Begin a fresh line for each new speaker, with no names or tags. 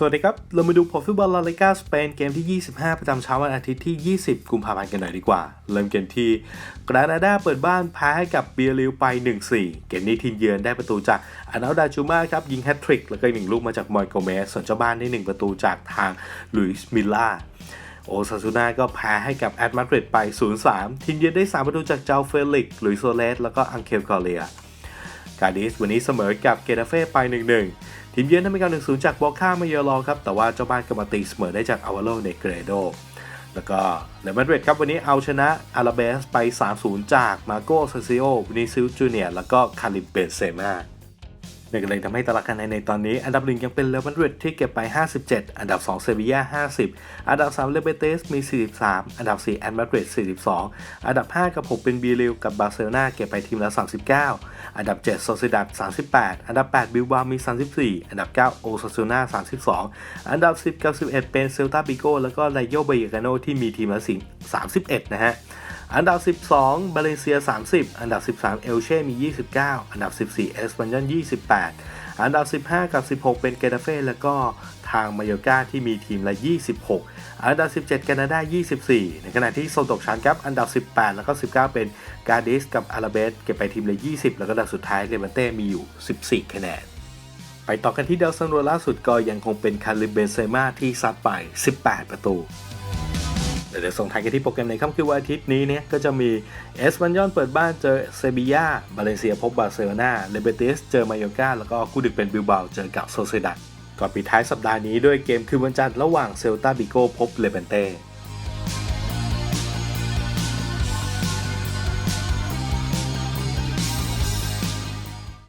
สวัสดีครับ เรามาดูผลฟุตบอลลาลิกาสเปนเกมที่ 25 ประจำเช้าวันอาทิตย์ที่ 20 กุมภาพันธ์กันหน่อยดีกว่า เริ่มเกมที่กรานาดาเปิดบ้านแพ้ให้กับเบียริวไป 1-4 เกมนี้ทีมเยือนได้ประตูจากอานาดาจูมาครับยิงแฮตทริก แล้วก็หนึ่งลูกมาจากมอยโกเมส ส่วนเจ้าบ้านได้ 1 ประตูจากทางลุยส์มิลล่าโอซาซูน่าก็แพ้ให้กับแอตมาดริดไป 0-3 ทีมเยือนได้ 3 ประตูจากเจ้าเฟลิกซ์ลุยโซเลสแล้วก็อังเคลกอเลีย กาดิสวันนี้เสมอกับเกตาเฟ่ไป 1-1 ทีมเยือนทำให้การหนึ่งศูนย์จากบอค่ามาเยอรอครับ แต่ว่าเจ้าบ้านก็มาตีเสมอได้จากอาวาโลเนเกรโด แล้วก็เรอัลมาดริดครับวันนี้เอาชนะอาราเบสไป 3-0 จากมาโกซซิโอวินิซิลจูเนียร์แล้วก็คาริเบเซมา นี่ก็เลยทำให้ตารางคะแนนในตอนนี้ อันดับหนึ่งยังเป็นเรอัลมาดริดที่เก็บไป 57 อันดับ 2 เซบีย่า 50 อันดับ 3 เลเบเตสมี 43 อันดับ 4 แอนมาดริด42 อันดับ 5 กับ 6 เป็นบีเรลกับบาร์เซโลนาเก็บไปทีมละ 39 อันดับ 7 โซซิดัด38 อันดับ 8 บิลบามี 34 อันดับ 9 โอซาซูนา32 อันดับ 10 กับ 11 เป็นเซลตาบิโกแล้วก็ไลโยเบยกาโนที่มีทีมละ31 นะฮะ อันดับ 12 บาเลเซีย 30 อันดับ 13 เอลเช่ มี 29 อันดับ 14 เอสปันยอน 28 อันดับ 15 กับ 16 เป็นเกตาเฟ่แล้วก็ทางมายอกาที่มีทีมละ 26 อันดับ 17 แคนาดา 24 ในขณะที่โซนตกชั้นครับ อันดับ 18 แล้วก็ 19 เป็นกาดิสกับอาราเบสเก็บไปทีมละ 20 แล้วก็อันดับสุดท้ายเลมันเต้มีอยู่ 14 คะแนนไปต่อกันที่เดลซันโรล่าสุดก็ยังคงเป็นคาริเบเซมาที่ซัดไป 18 ประตู เดี๋ยวส่งท้ายกันที่โปรแกรมในค่ำคืนวันอาทิตย์นี้เนี่ยก็จะมีเอสบันยอนเปิดบ้านเจอเซบียาบาเลเซียพบบาร์เซโลนาเลเบติสเจอมายอกาแล้วก็คู่ดึกเป็นบิลบาเจอกับโซเซดัดก่อนปิดท้ายสัปดาห์นี้ด้วยเกมคืนวันจันทร์ระหว่างเซลตาบิโกพบเลเบนเต้